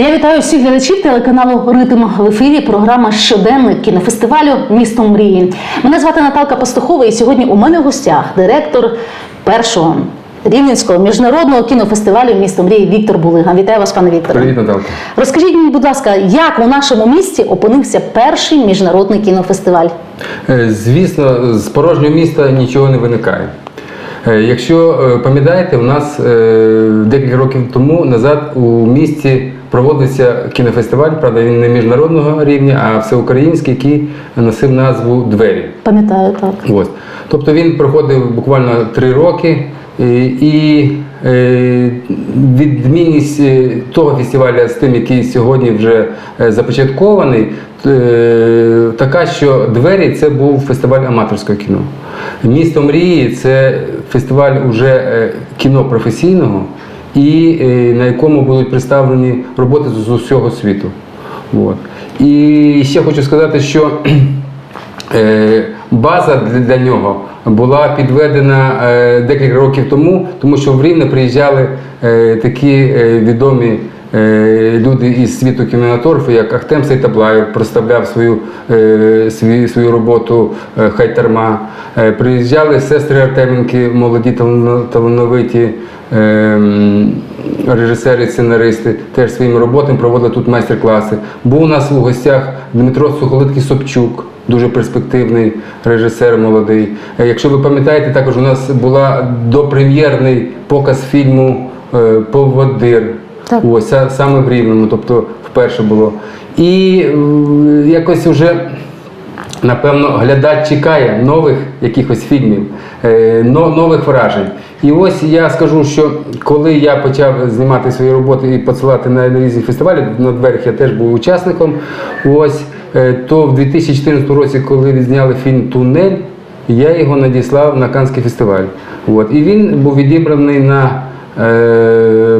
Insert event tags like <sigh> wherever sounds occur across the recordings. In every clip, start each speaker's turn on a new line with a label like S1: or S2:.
S1: Я вітаю всіх глядачів телеканалу Ритм в ефірі. Програма Щоденник кінофестивалю Місто мрії. Мене звати Наталка Пастухова, і сьогодні у мене в гостях директор першого рівненського міжнародного кінофестивалю Місто мрії Віктор Булига. Вітаю вас, пане Вікторе.
S2: Привіт, Наталка.
S1: Розкажіть мені, будь ласка, як у нашому місті опинився перший міжнародний кінофестиваль?
S2: Е, Звісно, з порожнього міста нічого не виникає. Е, Якщо е, пам'ятаєте, у нас декілька років тому назад у місті проводився кінофестиваль, правда, він не міжнародного рівня, а всеукраїнський, який носив назву Двері.
S1: Пам'ятаю так.
S2: Ось. Тобто він проходив буквально три роки, і, е, відмінність е, того фестивалю з тим, який сьогодні вже е, започаткований, така, що двері це був фестиваль аматорського кіно. Місто мрії це фестиваль уже кіно професійного, і е, на якому будуть представлені роботи з усього світу. От. І ще хочу сказати, що <clears throat> Е, База для- нього була підведена е, декілька років тому, тому що в Рівне приїжджали такі відомі люди із світу кінематографу, як Ахтем Сейтаблаєв, представляв свою, е, свою, свою роботу е, Хайтарма. Е, Приїжджали сестри Артеменки, молоді талановиті. е, Режисери, сценаристи теж своїми роботами проводили тут майстер-класи. Був у нас у гостях Дмитро Сухолиткий Собчук, дуже перспективний режисер молодий. Е, Якщо ви пам'ятаєте, також у нас була допрем'єрний показ фільму е, Поводир.
S1: Так.
S2: Ось саме в Рівному, тобто вперше було. І якось уже. Напевно, глядач чекає нових якихось фільмів, е, нових вражень. І ось я скажу, що коли я почав знімати свої роботи і посилати на різні фестивалі, на дверях я теж був учасником. Ось е, то в 2014 році, коли відзняли фільм Тунель, я його надіслав на Канський фестиваль. От. І він був відібраний на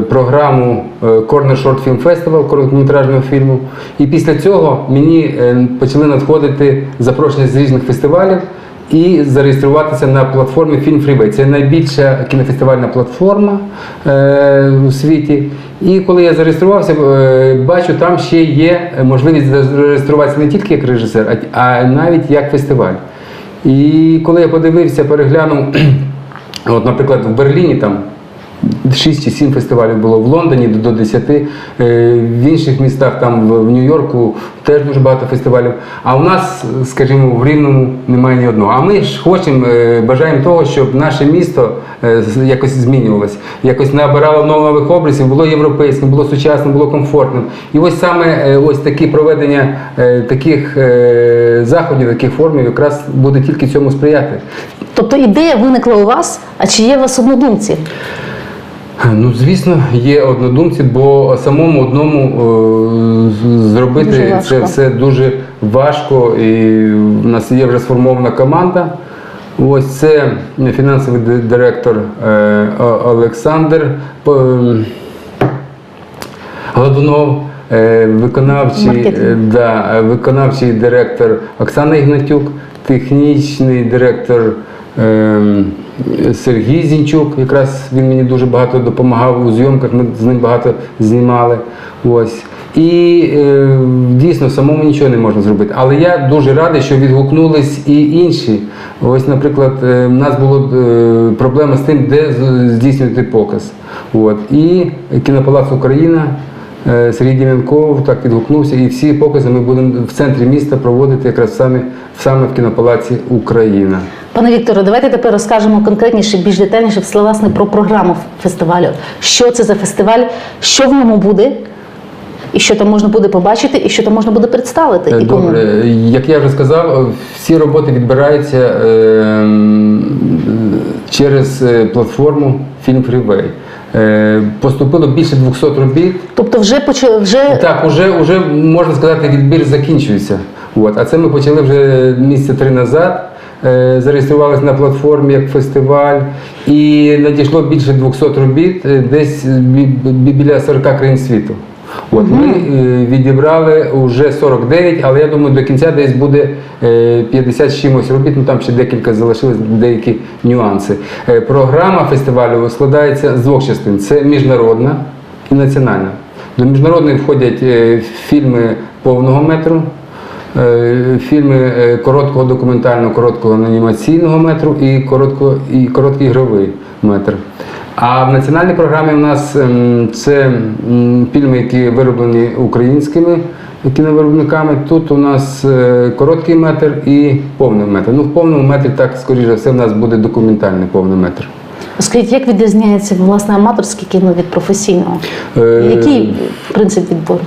S2: програму е, Corner Short Film Festival короткометражного фільму. І після цього мені е, почали надходити запрошення з різних фестивалів і зареєструватися на платформі Film Freeway. Це найбільша кінофестивальна платформа е, у світі. І коли я зареєструвався, е, бачу, там ще є можливість зареєструватися не тільки як режисер, а, а навіть як фестиваль. І коли я подивився, переглянув, <clears throat> от, наприклад, в Берліні там 6 чи 7 фестивалів було в Лондоні до до 10, е, в інших містах, там в Нью-Йорку теж дуже багато фестивалів. А у нас, скажімо, в Рівному немає ні одного. А ми ж хочемо, е, бажаємо того, щоб наше місто е, якось змінювалося, якось набирало нових образів, було європейським, було сучасним, було комфортним. І ось саме ось такі проведення таких заходів, таких формів, якраз буде тільки цьому сприяти.
S1: Тобто ідея виникла у вас, а чи є у вас однодумці?
S2: Ну, звісно, є однодумці, бо самому одному е, зробити це все дуже важко. І в нас є вже сформована команда. Ось це фінансовий директор е, Олександр Гладунов, е, виконавчий, е, да, е, виконавчий директор Оксана Ігнатюк, технічний директор ем, Сергій Зінчук. Якраз він мені дуже багато допомагав у зйомках, ми з ним багато знімали. Ось. І е, дійсно самому нічого не можна зробити. Але я дуже радий, що відгукнулись і інші. Ось, наприклад, е, в нас була е, проблема з тим, де здійснювати показ. От. І кінопалац Україна. Е, Сергій Дім'янков так відгукнувся, і всі покази ми будемо в центрі міста проводити якраз саме, саме в кінопалаці Україна.
S1: Пане Вікторе, давайте тепер розкажемо конкретніше, більш детальніше все, власне про програму фестивалю. Що це за фестиваль, що в ньому буде, і що там можна буде побачити, і що там можна буде представити. І кому.
S2: Добре, як я вже сказав, всі роботи відбираються е, через платформу Film Freeway. Е, Поступило більше 200 робіт.
S1: Тобто, вже почали вже
S2: Так, уже, уже можна сказати, відбір закінчується. От. А це ми почали вже місяця три назад. Е, Зареєструвалися на платформі як фестиваль, і надійшло більше 200 робіт, е, десь бі- бі- біля 40 країн світу. От ми е, відібрали вже 49, але я думаю, до кінця десь буде е, 50 з чимось робіт. Ну там ще декілька залишилось деякі нюанси. Е, Програма фестивалю складається з двох частин: це міжнародна і національна. До міжнародної входять е, фільми повного метру, е, фільми е, короткого документального, короткого анімаційного метру і, коротко, і короткий ігровий метр. А в національній програмі у нас ем, це фільми, які вироблені українськими кіновиробниками. Тут у нас е, короткий метр і повний метр. Ну, в повному метрі, так, скоріше все, у нас буде документальний повний метр.
S1: Скажіть, як відрізняється власне аматорське кіно від професійного?
S2: Е,
S1: Який принцип відбору?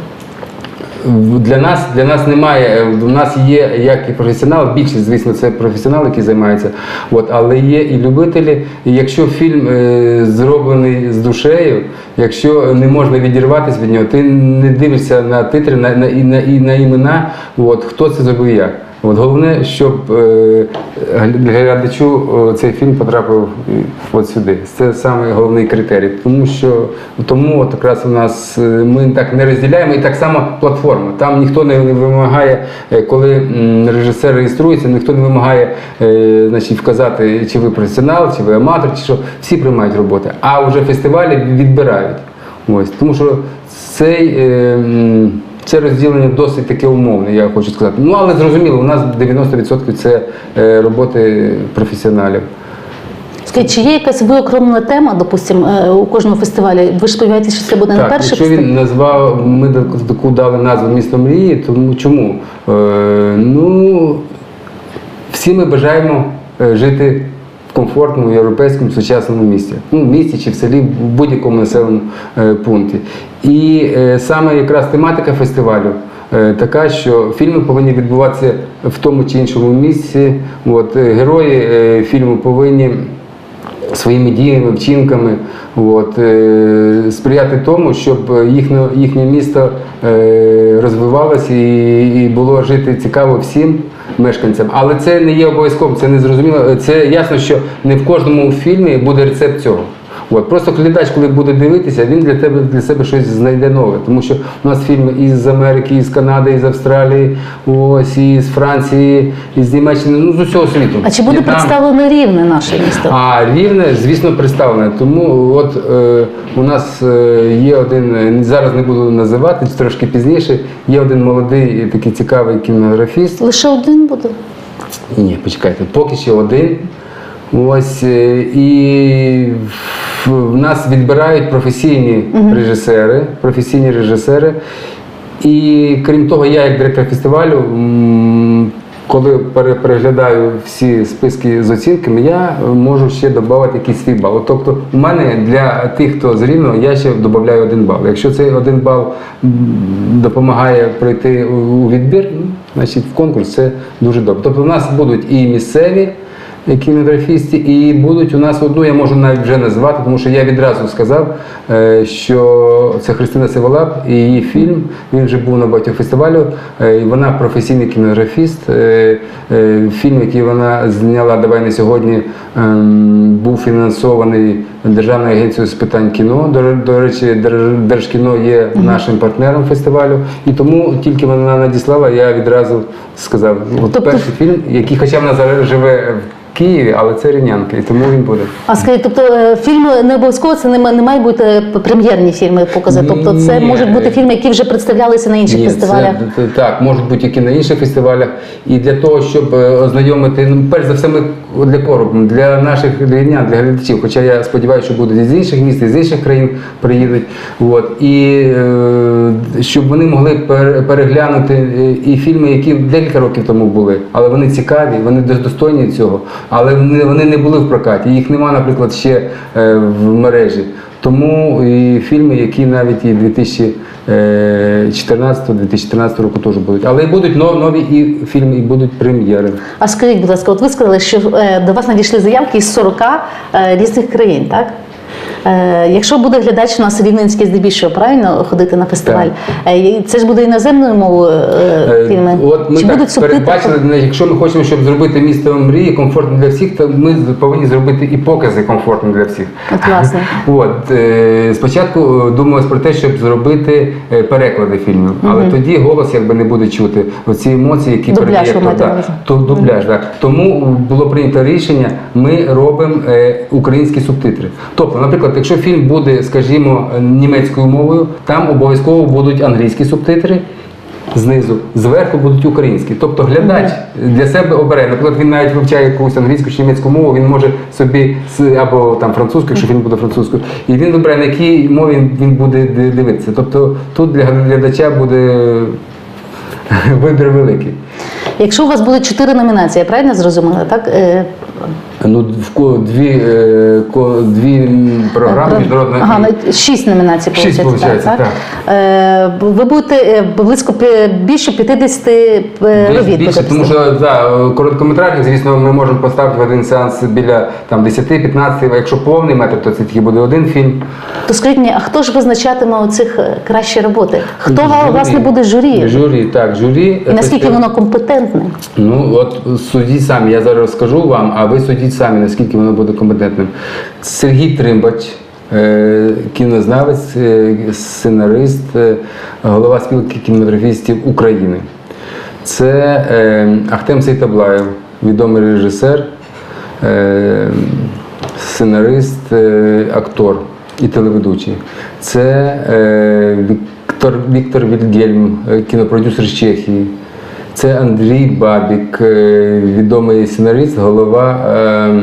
S2: Для нас, для нас немає. е, У нас є як і професіонал, більшість, звісно, це професіонали, які займаються. От, але є і любителі. І якщо фільм е, зроблений з душею, якщо не можна відірватися від нього, ти не дивишся на титри, на, на, і, на, і на імена, от, хто це зробив як. От головне, щоб е, глядачу е, цей фільм потрапив от сюди. Це саме головний критерій. Тому що тому от якраз у нас е, ми так не розділяємо, і так само платформа. Там ніхто не вимагає, коли режисер реєструється, ніхто не вимагає значить, вказати, чи ви професіонал, чи ви аматор, чи що. Всі приймають роботи. А вже фестивалі відбирають. Ось тому що цей. е, це розділення досить таке умовне, я хочу сказати. Ну але зрозуміло, у нас 90% це е, роботи професіоналів.
S1: Скажіть, чи є якась виокремлена тема, допустим, е, у кожному фестивалі? Ви ж сподіваєтеся, що це буде не
S2: Так,
S1: перший
S2: якщо
S1: фестиваль?
S2: він назвав, ми таку- таку дали назву місто мрії, тому чому? Е, ну, всі ми бажаємо е, жити комфортному європейському сучасному місті. Ну, в місті чи в селі, в будь-якому населеному е, пункті. І е, саме якраз тематика фестивалю. е, Така, що фільми повинні відбуватися в тому чи іншому місці. От, герої фільму повинні своїми діями, вчинками, от, сприяти тому, щоб їхнє, їхнє місто розвивалося і було жити цікаво всім мешканцям. Але це не є обов'язковим, це не зрозуміло. Це ясно, що не в кожному фільмі буде рецепт цього. От. Просто глядач, коли буде дивитися, він для тебе для себе щось знайде нове. Тому що у нас фільми із Америки, із Канади, із Австралії, ось, із Франції, із Німеччини, ну з усього світу.
S1: А чи буде
S2: І там-
S1: представлене рівне наше місто?
S2: а рівне, звісно, представлене. Тому от е, у нас е, є один, е, зараз не буду називати, трошки пізніше, є один молодий і такий цікавий кінематографіст.
S1: Лише один буде?
S2: Ні, почекайте, поки що один. Ось е, і в- нас відбирають професійні режисери, професійні режисери. І крім того, я як директор фестивалю, коли переглядаю всі списки з оцінками, я можу ще додати якийсь свій бал. Тобто, у мене для тих, хто з рівного, я ще додаю один бал. Якщо цей один бал допомагає пройти у у відбір, ну, значить в конкурс це дуже добре. Тобто, у нас будуть і місцеві кінематографісти, і будуть у нас одну, я можу навіть вже назвати, тому що я відразу сказав, е, що це Христина Сиволап і її фільм. Він вже був на багатьох фестивалях. е, і Вона професійний кінематографіст. Е, е, Фільм, який вона зняла давай на сьогодні, ем, був фінансований Державною агенцією з питань кіно. До, речі, Держ- Держкіно є нашим партнером фестивалю. І тому тільки вона надіслала, я відразу сказав, от
S1: Тобто-
S2: перший фільм, який, хоча вона зараз живе в Києві, але це Рівнянки, і тому він буде.
S1: А скажіть, тобто е, фільми не обов'язково це не, не мають бути е, прем'єрні фільми показати. Тобто це
S2: Ні.
S1: можуть бути фільми, які вже представлялися на інших
S2: Ні,
S1: фестивалях.
S2: Це, так, можуть бути які на інших фестивалях. І для того, щоб е, ознайомити, ну, перш за все, ми для кого? Для наших рівнян, для глядачів. Хоча я сподіваюся, що будуть з інших міст, з інших країн приїдуть. От. І е, щоб вони могли пер- переглянути е, і фільми, які декілька років тому були, але вони цікаві, вони дос- достойні цього, але вони, вони не були в прокаті. Їх нема, наприклад, ще е, в мережі. Тому і фільми, які навіть і 2014-2013 року теж будуть. Але і будуть нов- нові і фільми, і будуть прем'єри.
S1: А скажіть, будь ласка, от ви сказали, що е, до вас надійшли заявки із 40 е, різних країн, так? Е, якщо буде глядач у нас рівненський здебільшого, правильно ходити на фестиваль, е, і це ж буде іноземною мовою е,
S2: Е,
S1: фільми?
S2: От ми
S1: Чи
S2: так
S1: будуть
S2: передбачили, якщо ми хочемо, щоб зробити місто мрії комфортно для всіх, то ми повинні зробити і покази комфортні для всіх.
S1: От, власне. <laughs>
S2: От е, спочатку е, думалось про те, щоб зробити е, переклади фільмів, але тоді голос якби не буде чути оці емоції, які передає то дубляж. Так. Тому було прийнято рішення, ми робимо е, українські субтитри. Тобто, наприклад, наприклад, якщо фільм буде, скажімо, німецькою мовою, там обов'язково будуть англійські субтитри. Знизу, зверху будуть українські. Тобто глядач для себе обере. Наприклад, він навіть вивчає якусь англійську чи німецьку мову, він може собі або там французьку, якщо фільм буде французькою, і він вибере, на якій мові він- він буде дивитися. Тобто тут для глядача буде <laughs> вибір великий.
S1: Якщо у вас буде чотири номінації, я правильно зрозуміла, так? Е,
S2: Ну, в ко- дві, е, ко- дві програми
S1: про-
S2: міжнародна.
S1: Ага, на- шість номінацій,
S2: Шість,
S1: виходить,
S2: получається,
S1: так?
S2: так.
S1: Е, ви будете е, близько пі- більше 50 е, робіт.
S2: більше,
S1: будете
S2: тому що да, короткометражних, звісно, ми можемо поставити в один сеанс біля там, 10-15, а якщо повний метр, то це тільки буде один фільм.
S1: То скажіть мені, а хто ж визначатиме оцих е, кращі роботи? Хто
S2: Журі.
S1: власне буде журі?
S2: Журі, так, журі.
S1: І наскільки воно компетентне?
S2: Ну от судіть самі, я зараз скажу вам, а ви судіть самі, наскільки воно буде компетентним. Сергій Тримбач, е, кінознавець, е, сценарист, е, голова спілки кінематографістів України. Це Ахтем Сейтаблаєв, відомий режисер, сценарист, актор і телеведучий. Це Віктор, Віктор Вільгельм, кінопродюсер з Чехії. Це Андрій Бабік, е, відомий сценарист, голова е,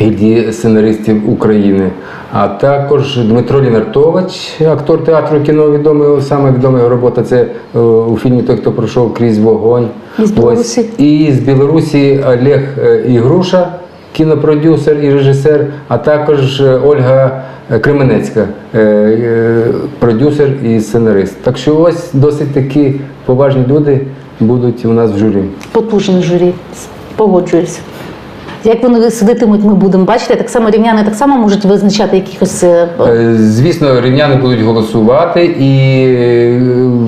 S2: гільдії сценаристів України. А також Дмитро Лінартович, актор театру кіно, відомий, саме відома його робота це е, у фільмі Той, хто пройшов крізь вогонь.
S1: Із Білорусі.
S2: Ось. І з Білорусі Олег е, Ігруша, кінопродюсер і режисер, а також е, Ольга е, Кременецька, е, продюсер і сценарист. Так що ось досить такі поважні люди будуть у нас в журі.
S1: Потужне журі. Погоджуюсь. Як вони сидитимуть, ми будемо бачити. Так само рівняни так само можуть визначати якихось.
S2: Звісно, рівняни будуть голосувати, і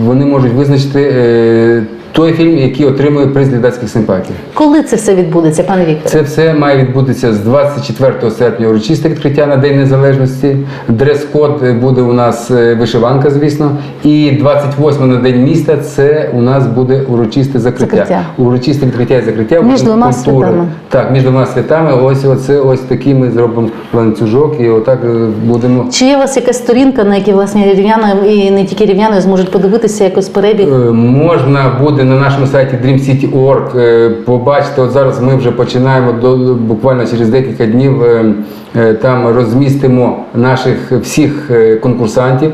S2: вони можуть визначити той фільм, який отримує приз глядацьких симпатій.
S1: Коли це все відбудеться, пане Вікторе?
S2: Це все має відбутися з 24 серпня урочисте відкриття на День Незалежності. Дрес-код буде у нас е, вишиванка, звісно. І 28 на День міста це у нас буде урочисте закриття.
S1: Закриття.
S2: Урочисте відкриття і закриття
S1: Між двома святами.
S2: Так, між двома святами. Ось оце ось такий ми зробимо ланцюжок, і отак е, будемо.
S1: Чи є у вас якась сторінка, на якій власне рівняни і не тільки рівняни зможуть подивитися якось перебіг?
S2: Е, Можна буде на нашому сайті dreamcity.org е, побачити. От зараз ми вже починаємо до буквально через декілька днів. е, е, Там розмістимо наших всіх конкурсантів.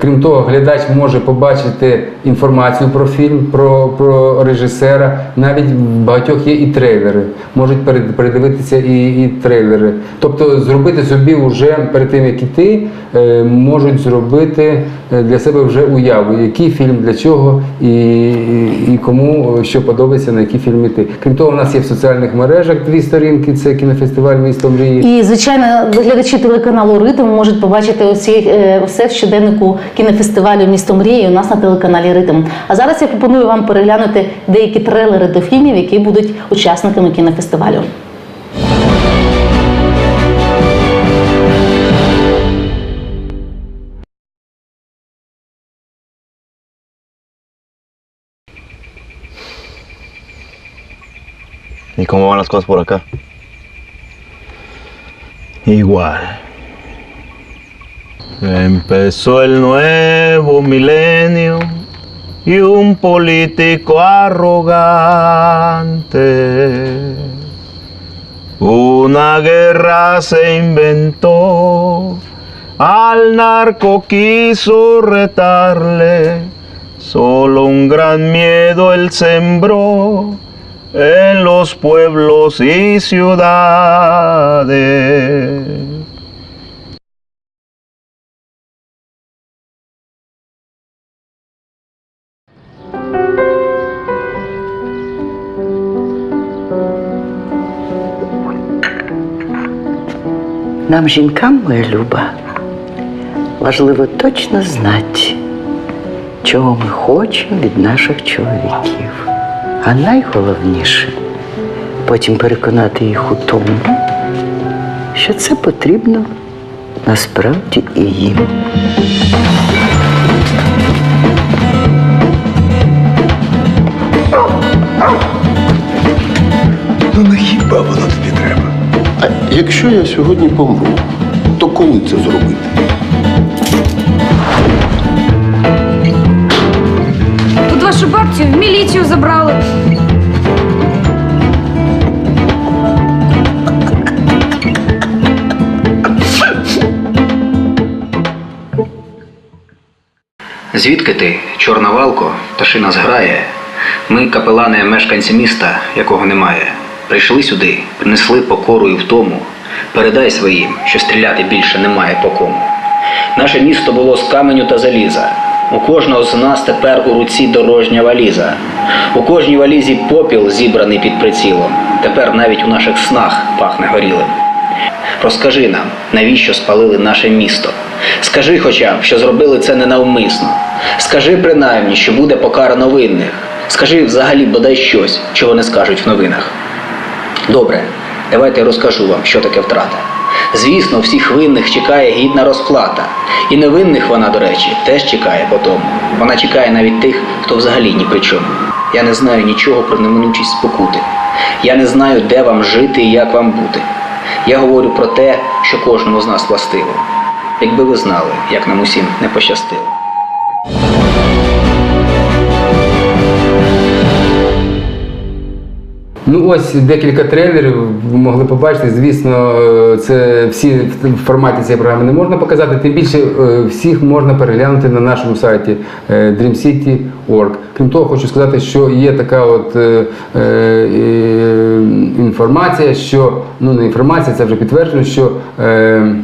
S2: Крім того, глядач може побачити інформацію про фільм, про, про режисера. Навіть в багатьох є і трейлери. Можуть передивитися і, і трейлери. Тобто зробити собі вже перед тим, як іти, можуть зробити для себе вже уяву, який фільм для чого і, і, кому е, що подобається, на який фільм іти. Крім того, у нас є в соціальних мережах дві сторінки: це кінофестиваль місто мрії.
S1: І звичайно, глядачі телеканалу Ритм можуть побачити усі е, усе в щоденнику кінофестивалю Місто мрії у нас на телеканалі Ритм. А зараз я пропоную вам переглянути деякі трейлери до фільмів, які будуть учасниками кінофестивалю.
S3: ¿Y cómo van las cosas por acá? Igual. Empezó el nuevo milenio y un político arrogante. Una guerra se inventó, al narco quiso retarle, solo un gran miedo él sembró en los pueblos y ciudades.
S4: Нам, жінкам, моя люба, важливо точно знати, чого ми хочемо від наших чоловіків. А найголовніше потім переконати їх у тому, що це потрібно насправді і їм.
S5: Ну, не хіба воно тобі треба?
S6: А якщо я сьогодні помру,
S5: то коли це зробити?
S6: В забрали.
S7: Звідки ти, чорна валко, пташина зграє? Ми, капелани, мешканці міста, якого немає, прийшли сюди, принесли покору і втому. Передай своїм, що стріляти більше немає по кому. Наше місто було з каменю та заліза. У кожного з нас тепер у руці дорожня валіза. У кожній валізі попіл зібраний під прицілом. Тепер навіть у наших снах пахне горілим. Розкажи нам, навіщо спалили наше місто? Скажи хоча б, що зробили це ненавмисно. Скажи принаймні, що буде покарано винних. Скажи взагалі бодай щось, чого не скажуть в новинах. Добре, давайте я розкажу вам, що таке втрата. Звісно, всіх винних чекає гідна розплата. І невинних вона, до речі, теж чекає по тому. Вона чекає навіть тих, хто взагалі ні при чому. Я не знаю нічого про неминучість спокути. Я не знаю, де вам жити і як вам бути. Я говорю про те, що кожному з нас властиво. Якби ви знали, як нам усім не пощастило.
S2: Ну ось декілька трейлерів ви могли побачити. Звісно, е, це всі в форматі цієї програми не можна показати. Тим більше е, всіх можна переглянути на нашому сайті е, dreamcity.org. Крім того, хочу сказати, що є така от е, е, інформація, що ну не інформація, це вже підтверджено, що. Е,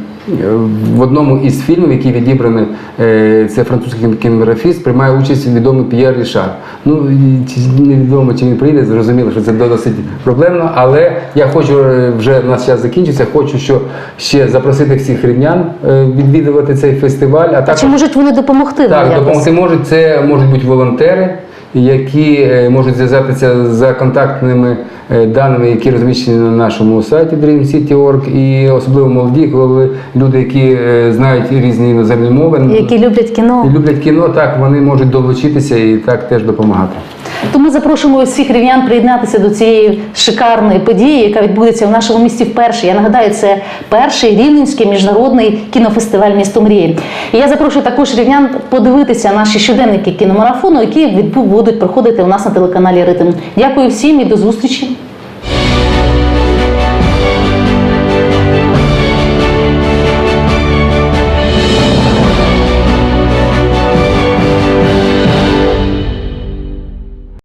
S2: в одному із фільмів, які відібрані, е, це французький кінематографіст, приймає участь відомий П'єр Рішар. Ну невідомо, чи він прийде, зрозуміло, що це досить проблемно. Але я хочу е, вже в нас час закінчиться. Хочу що ще запросити всіх рівнян е, відвідувати цей фестиваль. А також
S1: Чи можуть вони допомогти
S2: так, допомогти можуть. Це можуть бути волонтери, які е, можуть зв'язатися за контактними е, даними, які розміщені на нашому сайті DreamCity.org, і особливо молоді, коли люди, які е, знають різні іноземні мови,
S1: Які люблять кіно.
S2: і люблять кіно, так вони можуть долучитися і так теж допомагати.
S1: Тому запрошуємо всіх рівнян приєднатися до цієї шикарної події, яка відбудеться в нашому місті вперше. Я нагадаю, це перший рівненський міжнародний кінофестиваль місто мрії. І я запрошую також рівнян подивитися наші щоденники кіномарафону, які відбу- будуть проходити у нас на телеканалі Ритм. Дякую всім і до зустрічі.